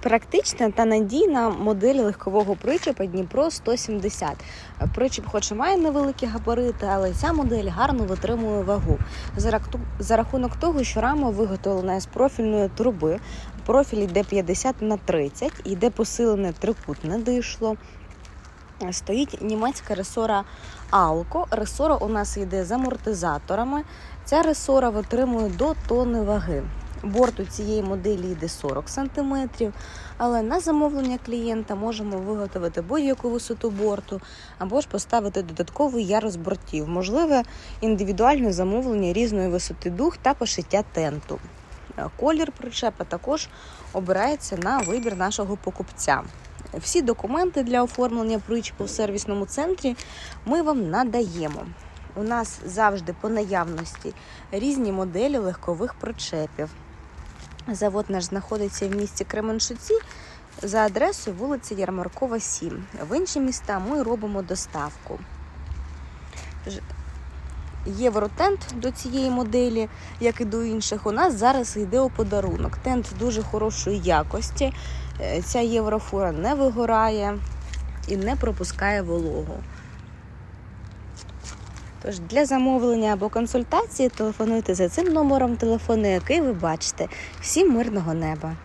Практична та надійна модель легкового причепа Дніпро 170. Причеп, хоч і має невеликі габарити, але ця модель гарно витримує вагу. За рахунок того, що рама виготовлена з профільної труби, профіль йде 50 на 30, йде посилене трикутне дишло. Стоїть німецька ресора Алко. Ресора у нас йде з амортизаторами. Ця ресора витримує до тонни ваги. Борт у цієї моделі йде 40 см, але на замовлення клієнта можемо виготовити будь-яку висоту борту або ж поставити додатковий ярус бортів. Можливе індивідуальне замовлення різної висоти дух та пошиття тенту. Колір причепа також обирається на вибір нашого покупця. Всі документи для оформлення причепу в сервісному центрі ми вам надаємо. У нас завжди по наявності різні моделі легкових причепів. Завод наш знаходиться в місті Кременчуці за адресою вулиця Ярмаркова, 7. В інші міста ми робимо доставку. Євротент до цієї моделі, як і до інших, у нас зараз йде у подарунок. Тент дуже хорошої якості. Е, Ця єврофура не вигорає і не пропускає вологу. Тож для замовлення або консультації телефонуйте за цим номером телефону, який ви бачите. Всім мирного неба!